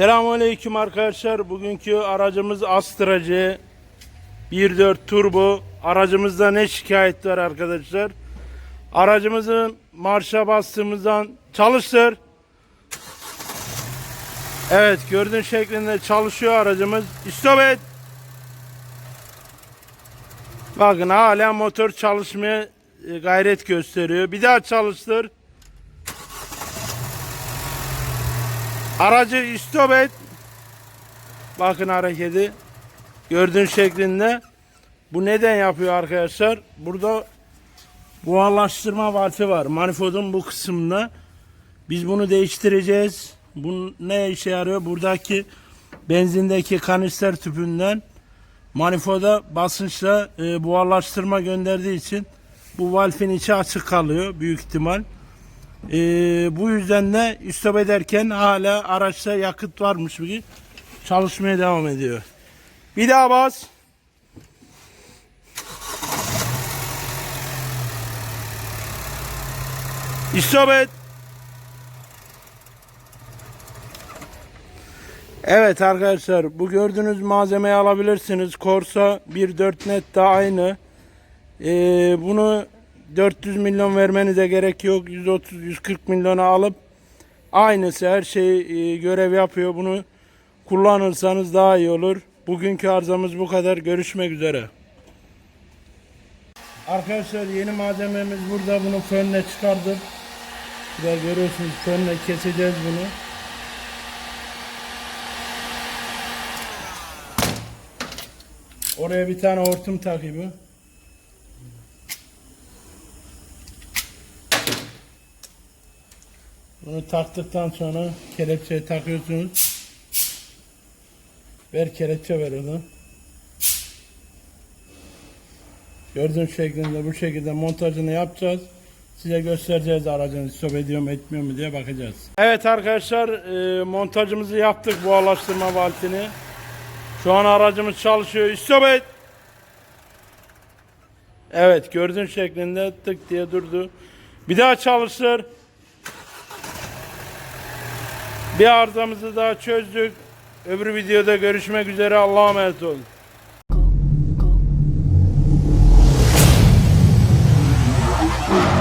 Selamünaleyküm arkadaşlar. Bugünkü aracımız Astra C 1.4 turbo. Aracımızda ne şikayet var arkadaşlar? Aracımızın marşa bastığımızdan çalıştır. Evet gördüğün şeklinde çalışıyor aracımız. Stop et. Bakın hala motor çalışmaya e, gayret gösteriyor. Bir daha çalıştır. Aracı stop et. Bakın hareketi. Gördüğün şeklinde. Bu neden yapıyor arkadaşlar? Burada buharlaştırma valfi var. Manifoldun bu kısmında. Biz bunu değiştireceğiz. Bu ne işe yarıyor? Buradaki benzindeki kanister tüpünden manifolda basınçla e, buharlaştırma gönderdiği için bu valfin içi açık kalıyor büyük ihtimal. Ee, bu yüzden de istop ederken hala araçta yakıt varmış gibi çalışmaya devam ediyor. Bir daha bas. İstop et. Evet arkadaşlar bu gördüğünüz malzemeyi alabilirsiniz. Corsa 1.4 net de aynı. Ee, bunu 400 milyon vermenize gerek yok. 130-140 milyona alıp aynısı her şey görev yapıyor. Bunu kullanırsanız daha iyi olur. Bugünkü arızamız bu kadar. Görüşmek üzere. Arkadaşlar yeni malzememiz burada. Bunu fönle çıkardık. Burada görüyorsunuz fönle keseceğiz bunu. Oraya bir tane hortum takımı. Bunu taktıktan sonra kelepçeyi takıyorsunuz. Ver kelepçe ver onu. Gördüğünüz şeklinde bu şekilde montajını yapacağız. Size göstereceğiz aracın stop ediyor mu etmiyor mu diye bakacağız. Evet arkadaşlar e, montajımızı yaptık bu alaştırma valtini. Şu an aracımız çalışıyor. Stop et. Evet gördüğün şeklinde tık diye durdu. Bir daha çalıştır. Bir arızamızı daha çözdük. Öbür videoda görüşmek üzere. Allah'a emanet olun. Go, go.